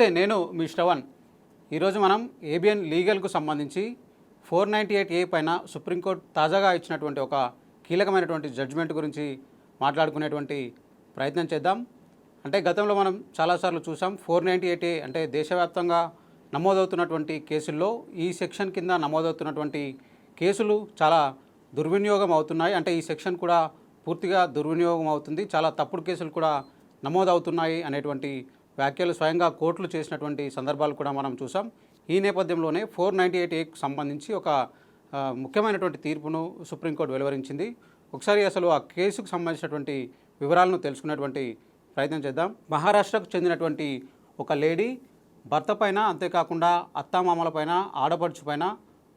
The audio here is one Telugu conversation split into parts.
నమస్తే నేను మీ శ్రవణ్. ఈరోజు మనం ఏబిఎన్ లీగల్కు సంబంధించి ఫోర్ నైంటీ ఎయిట్ ఏ పైన సుప్రీంకోర్టు తాజాగా ఇచ్చినటువంటి ఒక కీలకమైనటువంటి జడ్జిమెంట్ గురించి మాట్లాడుకునేటువంటి ప్రయత్నం చేద్దాం. అంటే గతంలో మనం చాలాసార్లు చూసాం ఫోర్ నైంటీ ఎయిట్ ఏ అంటే దేశవ్యాప్తంగా నమోదవుతున్నటువంటి కేసుల్లో ఈ సెక్షన్ కింద నమోదవుతున్నటువంటి కేసులు చాలా దుర్వినియోగం అవుతున్నాయి. అంటే ఈ సెక్షన్ కూడా పూర్తిగా దుర్వినియోగం అవుతుంది. చాలా తప్పుడు కేసులు కూడా నమోదవుతున్నాయి అనేటువంటి వ్యాఖ్యలు స్వయంగా కోర్టులు చేసినటువంటి సందర్భాలు కూడా మనం చూసాం. ఈ నేపథ్యంలోనే ఫోర్ నైంటీ ఎయిట్ ఏకి సంబంధించి ఒక ముఖ్యమైనటువంటి తీర్పును సుప్రీంకోర్టు వెలువరించింది. ఒకసారి అసలు ఆ కేసుకు సంబంధించినటువంటి వివరాలను తెలుసుకునేటువంటి ప్రయత్నం చేద్దాం. మహారాష్ట్రకు చెందినటువంటి ఒక లేడీ భర్త పైన అంతేకాకుండా అత్తామామల పైన ఆడపడుచు పైన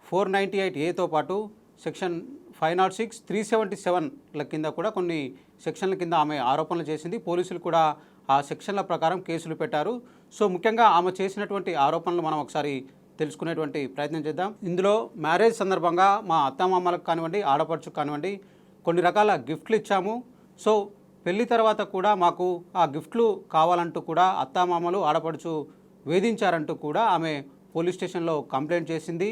ఫోర్ నైంటీ ఎయిట్ ఏతో పాటు section five nought six three seventy సెవెన్ల కింద కూడా కొన్ని సెక్షన్ల కింద ఆమె ఆరోపణలు చేసింది. పోలీసులు కూడా ఆ సెక్షన్ల ప్రకారం కేసులు పెట్టారు. సో ముఖ్యంగా ఆమె చేసినటువంటి ఆరోపణలు మనం ఒకసారి తెలుసుకునేటువంటి ప్రయత్నం చేద్దాం. ఇందులో మ్యారేజ్ సందర్భంగా మా అత్తమామలకు కానివ్వండి ఆడపడుచుకు కానివ్వండి కొన్ని రకాల గిఫ్ట్లు ఇచ్చాము. సో పెళ్ళి తర్వాత కూడా మాకు ఆ గిఫ్ట్లు కావాలంటూ కూడా అత్తామామలు ఆడపడుచు వేధించారంటూ కూడా ఆమె పోలీస్ స్టేషన్లో కంప్లైంట్ చేసింది.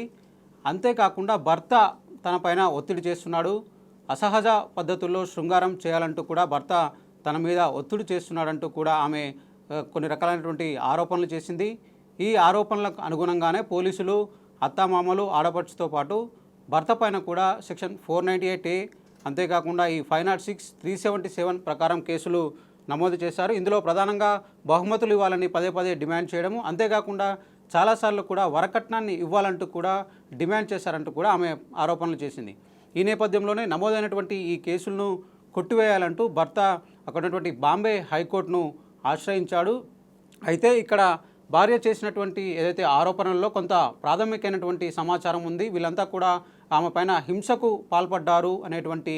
అంతేకాకుండా భర్త తన పైన ఒత్తిడి చేస్తున్నాడు. అసహజ పద్ధతుల్లో శృంగారం చేయాలంటూ కూడా భర్త తన మీద ఒత్తిడి చేస్తున్నాడంటూ కూడా ఆమె కొన్ని రకాలైనటువంటి ఆరోపణలు చేసింది. ఈ ఆరోపణలకు అనుగుణంగానే పోలీసులు అత్తామామలు ఆడపడుచుతో పాటు భర్త పైన కూడా section four ninety eight A అంతేకాకుండా ఈ five nought six three seventy seven ప్రకారం కేసులు నమోదు చేశారు. ఇందులో ప్రధానంగా బహుమతులు ఇవ్వాలని పదే పదే డిమాండ్ చేయడము అంతేకాకుండా చాలాసార్లు కూడా వరకట్నాన్ని ఇవ్వాలంటూ కూడా డిమాండ్ చేశారంటూ కూడా ఆమె ఆరోపణలు చేసింది. ఈ నేపథ్యంలోనే నమోదైనటువంటి ఈ కేసులను కొట్టివేయాలంటూ భర్త అక్కడ ఉన్నటువంటి బాంబే హైకోర్టును ఆశ్రయించాడు. అయితే ఇక్కడ భార్య చేసినటువంటి ఏదైతే ఆరోపణల్లో కొంత ప్రాథమికమైనటువంటి సమాచారం ఉంది వీళ్ళంతా కూడా ఆమె పైన హింసకు పాల్పడ్డారు అనేటువంటి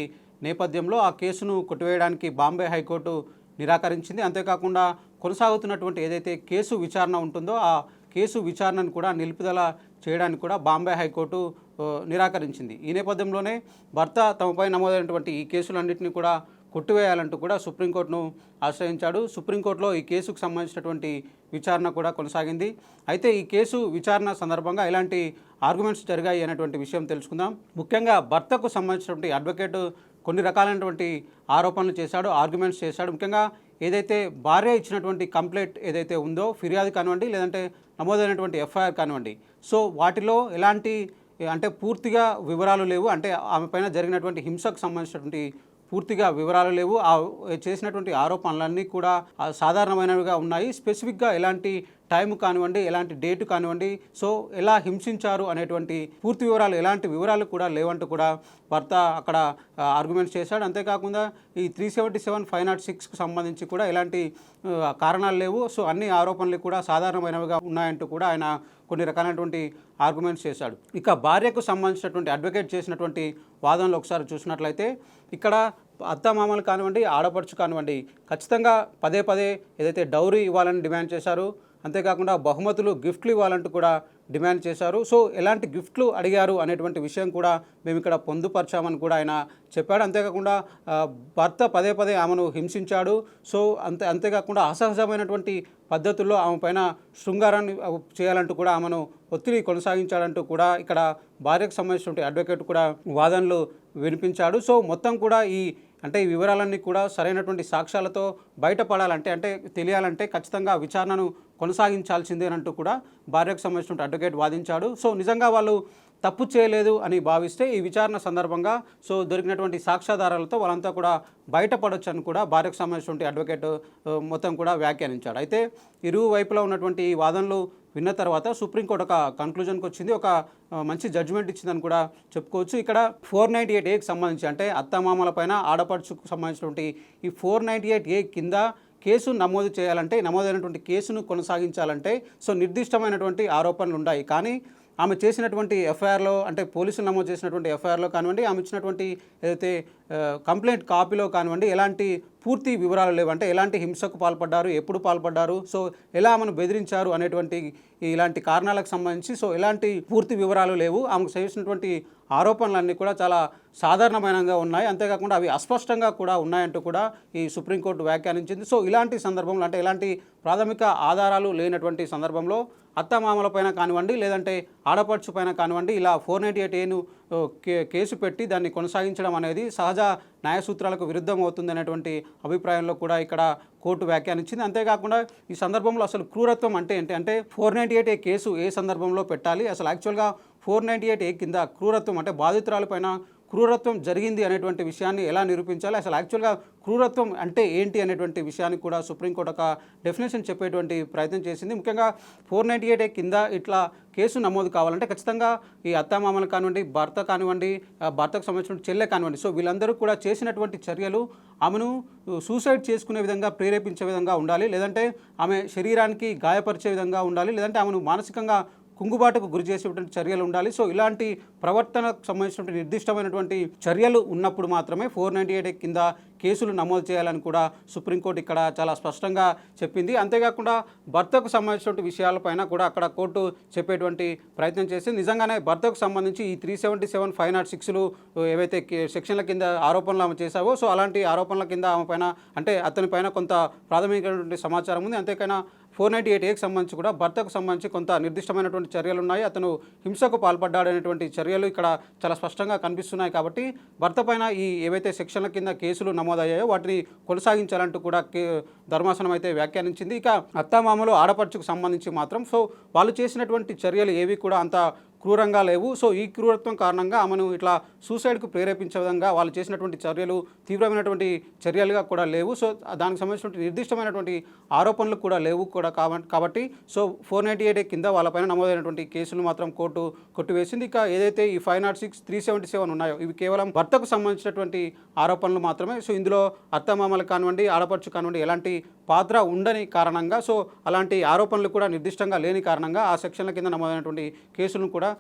నేపథ్యంలో ఆ కేసును కొట్టివేయడానికి బాంబే హైకోర్టు నిరాకరించింది. అంతేకాకుండా కొనసాగుతున్నటువంటి ఏదైతే కేసు విచారణ ఉంటుందో ఆ కేసు విచారణను కూడా నిలుపుదల చేయడానికి కూడా బాంబే హైకోర్టు నిరాకరించింది. ఈ నేపథ్యంలోనే భర్త తమపై నమోదైనటువంటి ఈ కేసులన్నింటినీ కూడా కొట్టివేయాలంటూ కూడా సుప్రీంకోర్టును ఆశ్రయించాడు. సుప్రీంకోర్టులో ఈ కేసుకు సంబంధించినటువంటి విచారణ కూడా కొనసాగింది. అయితే ఈ కేసు విచారణ సందర్భంగా ఎలాంటి ఆర్గ్యుమెంట్స్ జరిగాయి అనేటువంటి విషయం తెలుసుకుందాం. ముఖ్యంగా భర్తకు సంబంధించినటువంటి అడ్వకేట్ కొన్ని రకాలైనటువంటి ఆరోపణలు చేశాడు ఆర్గ్యుమెంట్స్ చేశాడు. ముఖ్యంగా ఏదైతే భార్య ఇచ్చినటువంటి కంప్లైంట్ ఏదైతే ఉందో ఫిర్యాదు కానివ్వండి లేదంటే నమోదైనటువంటి ఎఫ్ఐఆర్ కానివ్వండి. సో వాటిలో ఎలాంటి అంటే పూర్తిగా వివరాలు లేవు. అంటే ఆమె పైన జరిగినటువంటి హింసకు సంబంధించినటువంటి పూర్తిగా వివరాలు లేవు. ఆ చేసినటువంటి ఆరోపణలన్నీ కూడా సాధారణమైనవిగా ఉన్నాయి. స్పెసిఫిక్గా ఎలాంటి టైం కానివ్వండి ఎలాంటి డేట్ కానివ్వండి సో ఎలా హింసించారు అనేటువంటి పూర్తి వివరాలు ఎలాంటి వివరాలు కూడా లేవంటూ కూడా భర్త అక్కడ ఆర్గ్యుమెంట్స్ చేశాడు. అంతేకాకుండా ఈ three seventy seven five nought సిక్స్కి సంబంధించి కూడా ఎలాంటి కారణాలు లేవు. సో అన్ని ఆరోపణలు కూడా సాధారణమైనవిగా ఉన్నాయంటూ కూడా ఆయన కొన్ని రకాలైనటువంటి ఆర్గ్యుమెంట్స్ చేశాడు. ఇక భార్యకు సంబంధించినటువంటి అడ్వకేట్ చేసినటువంటి వాదనలు ఒకసారి చూసినట్లయితే ఇక్కడ అత్తమామలు కానివ్వండి ఆడపడుచు కానివ్వండి ఖచ్చితంగా పదే పదే ఏదైతే డౌరీ ఇవ్వాలని డిమాండ్ చేశారు అంతేకాకుండా బహుమతులు గిఫ్ట్లు ఇవ్వాలంటూ కూడా డిమాండ్ చేశారు. సో ఎలాంటి గిఫ్ట్లు అడిగారు అనేటువంటి విషయం కూడా మేము ఇక్కడ పొందుపరిచామని కూడా ఆయన చెప్పాడు. అంతేకాకుండా భర్త పదే పదే ఆమెను హింసించాడు. సో అంతే అంతేకాకుండా అసహజమైనటువంటి పద్ధతుల్లో ఆమె పైన శృంగారాన్ని చేయాలంటూ కూడా ఆమెను ఒత్తిడి కొనసాగించాడంటూ కూడా ఇక్కడ భార్యకు సంబంధించినటువంటి అడ్వకేట్ కూడా వాదనలు వినిపించాడు. సో మొత్తం కూడా ఈ అంటే ఈ వివరాలన్నీ కూడా సరైనటువంటి సాక్ష్యాలతో బయటపడాలంటే అంటే తెలియాలంటే ఖచ్చితంగా విచారణను కొనసాగించాల్సిందేనంటూ కూడా భార్యకు సంబంధించిన అడ్వకేట్ వాదించాడు. సో నిజంగా వాళ్ళు తప్పు చేయలేదు అని భావిస్తే ఈ విచారణ సందర్భంగా సో దొరికినటువంటి సాక్ష్యాధారాలతో వాళ్ళంతా కూడా బయటపడొచ్చు అని కూడా భార్యకు సంబంధించినటువంటి అడ్వకేట్ మొత్తం కూడా వ్యాఖ్యానించాడు. అయితే ఇరు వైపులా ఉన్నటువంటి ఈ వాదనలు విన్న తర్వాత సుప్రీంకోర్టు ఒక కన్క్లూజన్కి వచ్చింది. ఒక మంచి జడ్జిమెంట్ ఇచ్చిందని కూడా చెప్పుకోవచ్చు. ఇక్కడ ఫోర్ నైంటీ ఎయిట్ ఏకి సంబంధించి అంటే అత్తమామల పైన ఆడపడుచుకు సంబంధించినటువంటి ఈ ఫోర్ నైంటీ ఎయిట్ ఏ కింద కేసు నమోదు చేయాలంటే నమోదైనటువంటి కేసును కొనసాగించాలంటే సో నిర్దిష్టమైనటువంటి ఆరోపణలు ఉన్నాయి కానీ ఆమె చేసినటువంటి ఎఫ్ఐఆర్లో అంటే పోలీసులు నమోదు చేసినటువంటి ఎఫ్ఐఆర్లో కానివ్వండి ఆమె ఇచ్చినటువంటి ఏదైతే కంప్లైంట్ కాపీలో కానివ్వండి ఎలాంటి పూర్తి వివరాలు లేవంటే ఎలాంటి హింసకు పాల్పడ్డారు ఎప్పుడు పాల్పడ్డారు సో ఎలా ఆమెను బెదిరించారు అనేటువంటి ఇలాంటి కారణాలకు సంబంధించి సో ఎలాంటి పూర్తి వివరాలు లేవు. ఆమెకు చేసినటువంటి ఆరోపణలన్నీ కూడా చాలా సాధారణమైనగా ఉన్నాయి. అంతేకాకుండా అవి అస్పష్టంగా కూడా ఉన్నాయంటూ కూడా ఈ సుప్రీంకోర్టు వ్యాఖ్యానించింది. సో ఇలాంటి సందర్భంలో అంటే ఇలాంటి ప్రాథమిక ఆధారాలు లేనటువంటి సందర్భంలో అత్తమామల పైన కానివ్వండి లేదంటే ఆడపడుచు పైన కానివ్వండి ఇలా ఫోర్ నైంటీ ఎయిట్ ఏను కేసు పెట్టి దాన్ని కొనసాగించడం అనేది సహజ న్యాయ సూత్రాలకు విరుద్ధం అవుతుంది అనేటువంటి అభిప్రాయంలో కూడా ఇక్కడ కోర్టు వ్యాఖ్యానించింది. అంతేకాకుండా ఈ సందర్భంలో అసలు క్రూరత్వం అంటే ఏంటి? అంటే four ninety eight A case ఏ సందర్భంలో పెట్టాలి? అసలు యాక్చువల్గా ఫోర్ నైంటీ ఎయిట్ ఏ కింద క్రూరత్వం అంటే బాధితురాలపైన క్రూరత్వం జరిగింది అనేటువంటి విషయాన్ని ఎలా నిరూపించాలి? అసలు యాక్చువల్గా క్రూరత్వం అంటే ఏంటి అనేటువంటి విషయాన్ని కూడా సుప్రీంకోర్టు ఒక డెఫినేషన్ చెప్పేటువంటి ప్రయత్నం చేసింది. ముఖ్యంగా ఫోర్ నైంటీ ఎయిట్ కింద ఇట్లా కేసు నమోదు కావాలంటే ఖచ్చితంగా ఈ అత్తామామలు కానివ్వండి భర్త కానివ్వండి భర్తకు సంబంధించిన చెల్లె కానివ్వండి. సో వీళ్ళందరూ కూడా చేసినటువంటి చర్యలు ఆమెను సూసైడ్ చేసుకునే విధంగా ప్రేరేపించే విధంగా ఉండాలి. లేదంటే ఆమె శరీరానికి గాయపరిచే విధంగా ఉండాలి. లేదంటే ఆమెను మానసికంగా కుంగుబాటుకు గురి చేసేటువంటి చర్యలు ఉండాలి. సో ఇలాంటి ప్రవర్తనకు సంబంధించినటువంటి నిర్దిష్టమైనటువంటి చర్యలు ఉన్నప్పుడు మాత్రమే ఫోర్ నైంటీ ఎయిట్ కింద కేసులు నమోదు చేయాలని కూడా సుప్రీంకోర్టు ఇక్కడ చాలా స్పష్టంగా చెప్పింది. అంతేకాకుండా భర్తకు సంబంధించినటువంటి విషయాలపైన కూడా అక్కడ కోర్టు చెప్పేటువంటి ప్రయత్నం చేసింది. నిజంగానే భర్తకు సంబంధించి ఈ three seventy seven five nought సిక్స్లు ఏవైతే సెక్షన్ల కింద ఆరోపణలు ఆమె చేశావో సో అలాంటి ఆరోపణల కింద ఆమె పైన అంటే అతని పైన కొంత ప్రాథమికమైనటువంటి సమాచారం ఉంది. అంతేకైనా ఫోర్ నైంటీ ఎయిట్ ఏకి సంబంధించి కూడా భర్తకు సంబంధించి కొంత నిర్దిష్టమైనటువంటి చర్యలు ఉన్నాయి అతను హింసకు పాల్పడ్డాడనేటువంటి చర్యలు ఇక్కడ చాలా స్పష్టంగా కనిపిస్తున్నాయి కాబట్టి భర్త పైన ఈ ఏవైతే సెక్షన్ల కింద కేసులు నమోదయ్యాయో వాటిని కొనసాగించాలంటూ కూడా కే ధర్మాసనం అయితే వ్యాఖ్యానించింది. ఇక అత్తామామలు ఆడపడుచుకు సంబంధించి మాత్రం సో వాళ్ళు చేసినటువంటి చర్యలు ఏవి కూడా అంత క్రూరంగా లేవు. సో ఈ క్రూరత్వం కారణంగా ఆమెను ఇట్లా సూసైడ్కు ప్రేరేపించే విధంగా వాళ్ళు చేసినటువంటి చర్యలు తీవ్రమైనటువంటి చర్యలుగా కూడా లేవు. సో దానికి సంబంధించినటువంటి నిర్దిష్టమైనటువంటి ఆరోపణలు కూడా లేవు కూడా కాబట్టి సో ఫోర్ నైంటీ ఎయిట్ కింద వాళ్ళపైన నమోదైనటువంటి కేసులు మాత్రం కోర్టు కొట్టివేసింది. ఇక ఏదైతే ఈ five nought six three seventy seven ఉన్నాయో ఇవి కేవలం భర్తకు సంబంధించినటువంటి ఆరోపణలు మాత్రమే. సో ఇందులో అత్తమామలు కానివ్వండి ఆడపడుచు కానివ్వండి ఎలాంటి పాత్ర ఉండని కారణంగా సో అలాంటి ఆరోపణలు కూడా నిర్దిష్టంగా లేని కారణంగా ఆ సెక్షన్ల కింద నమోదైనటువంటి కేసులను కూడా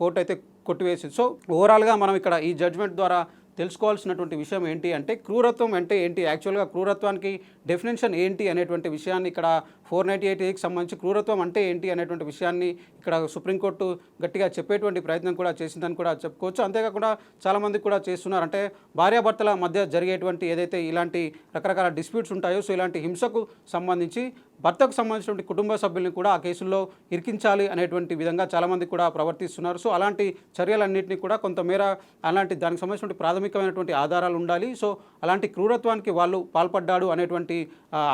కోర్టు అయితే కొట్టివేసింది. సో ఓవరాల్గా మనం ఇక్కడ ఈ జడ్జ్మెంట్ ద్వారా తెలుసుకోవాల్సినటువంటి విషయం ఏంటి అంటే క్రూరత్వం అంటే ఏంటి? యాక్చువల్గా క్రూరత్వానికి డెఫినేషన్ ఏంటి అనేటువంటి విషయాన్ని ఇక్కడ ఫోర్ నైంటీ ఎయిట్కి సంబంధించి క్రూరత్వం అంటే ఏంటి అనేటువంటి విషయాన్ని ఇక్కడ సుప్రీంకోర్టు గట్టిగా చెప్పేటువంటి ప్రయత్నం కూడా చేసిందని కూడా చెప్పుకోవచ్చు. అంతేకాకుండా చాలామంది కూడా చేస్తున్నారు. అంటే భార్యాభర్తల మధ్య జరిగేటువంటి ఏదైతే ఇలాంటి రకరకాల డిస్ప్యూట్స్ ఉంటాయో సో ఇలాంటి హింసకు సంబంధించి భర్తకు సంబంధించినటువంటి కుటుంబ సభ్యుల్ని కూడా ఆ కేసుల్లో ఇరికించాలి అనేటువంటి విధంగా చాలామంది కూడా ప్రవర్తిస్తున్నారు. సో అలాంటి చర్యలన్నింటినీ కూడా కొంతమేర అలాంటి దానికి సంబంధించినటువంటి ప్రాథమికమైనటువంటి ఆధారాలు ఉండాలి. సో అలాంటి క్రూరత్వానికి వాళ్ళు పాల్పడ్డాడు అనేటువంటి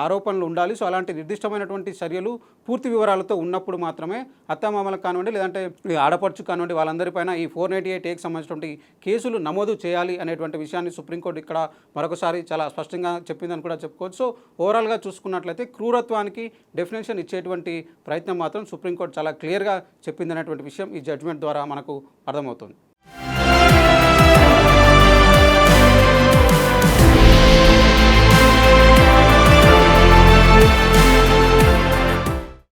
ఆరోపణలు ఉండాలి. సో అలాంటి నిర్దిష్టమైనటువంటి చర్యలు పూర్తి వివరాలతో ఉన్నప్పుడు మాత్రమే అత్తమామలకు కానివ్వండి లేదంటే ఆడపడుచు కానివ్వండి వాళ్ళందరిపైన ఈ ఫోర్ నైంటీ ఎయిట్ ఏకి సంబంధించినటువంటి కేసులు నమోదు చేయాలి అనేటువంటి విషయాన్ని సుప్రీంకోర్టు ఇక్కడ మరొకసారి చాలా స్పష్టంగా చెప్పిందని కూడా చెప్పుకోవచ్చు. సో ఓవరాల్గా చూసుకున్నట్లయితే క్రూరత్వానికి డెఫినేషన్ ఇచ్చేటువంటి ప్రయత్నం మాత్రం సుప్రీంకోర్టు చాలా క్లియర్గా చెప్పింది అనేటువంటి విషయం ఈ జడ్జ్మెంట్ ద్వారా మనకు అర్థమవుతుంది.